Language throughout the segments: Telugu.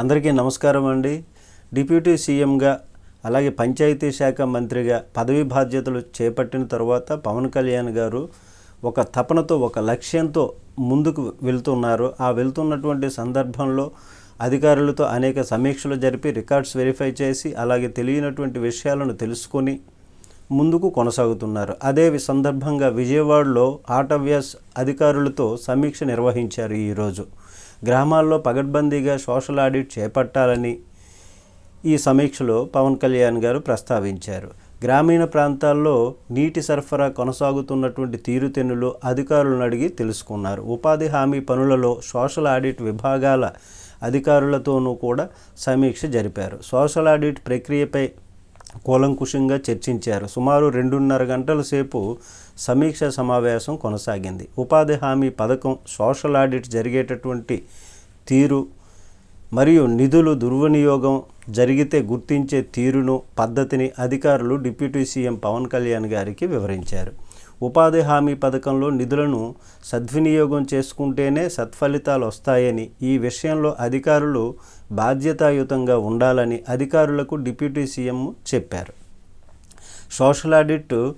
అందరికీ నమస్కారం అండి. డిప్యూటీ సీఎంగా అలాగే పంచాయతీ శాఖ మంత్రిగా పదవి బాధ్యతలు చేపట్టిన తర్వాత పవన్ కళ్యాణ్ గారు ఒక తపనతో ఒక లక్ష్యంతో ముందుకు వెళ్తున్నారు. ఆ వెళ్తున్నటువంటి సందర్భంలో అధికారులతో అనేక సమీక్షలు జరిపి రికార్డ్స్ వెరిఫై చేసి అలాగే తెలియనటువంటి విషయాలను తెలుసుకొని ముందుకు కొనసాగుతున్నారు. అదే సందర్భంగా విజయవాడలో ఆటవ్యాస్ అధికారులతో సమీక్ష నిర్వహించారు ఈరోజు గ్రామాల్లో పగడ్బందీగా సోషల్ ఆడిట్ చేపట్టాలని ఈ సమీక్షలో పవన్ కళ్యాణ్ గారు ప్రస్తావించారు. గ్రామీణ ప్రాంతాల్లో నీటి సరఫరా కొనసాగుతున్నటువంటి తీరుతెన్నులు అధికారులను అడిగి తెలుసుకున్నారు. ఉపాధి హామీ పనులలో సోషల్ ఆడిట్ విభాగాల అధికారులతోనూ కూడా సమీక్ష జరిపారు. సోషల్ ఆడిట్ ప్రక్రియపై కూలంకుషంగా చర్చించారు. సుమారు రెండున్నర గంటల సేపు సమీక్ష సమావేశం కొనసాగింది. ఉపాధి హామీ పథకం సోషల్ ఆడిట్ జరిగేటటువంటి తీరు మరియు నిధులు దుర్వినియోగం జరిగితే గుర్తించే తీరును పద్ధతిని అధికారులు డిప్యూటీ సీఎం పవన్ కళ్యాణ్ గారికి వివరించారు. ఉపాధి హామీ పథకంలో నిధులను సద్వినియోగం చేసుకుంటేనే సత్ఫలితాలు వస్తాయని ఈ విషయంలో అధికారులు బాధ్యతాయుతంగా ఉండాలని అధికారులకు డిప్యూటీ సీఎం చెప్పారు. సోషల్ ఆడిట్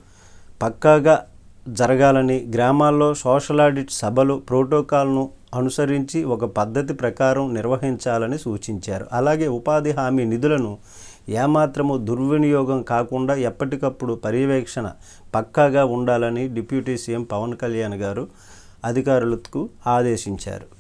పక్కాగా జరగాలని గ్రామాల్లో సోషల్ ఆడిట్ సభలు ప్రోటోకాల్ను అనుసరించి ఒక పద్ధతి ప్రకారం నిర్వహించాలని సూచించారు. అలాగే ఉపాధి హామీ నిధులను ఏమాత్రము దుర్వినియోగం కాకుండా ఎప్పటికప్పుడు పర్యవేక్షణ పక్కాగా ఉండాలని డిప్యూటీ సీఎం పవన్ కళ్యాణ్ గారు అధికారులకు ఆదేశించారు.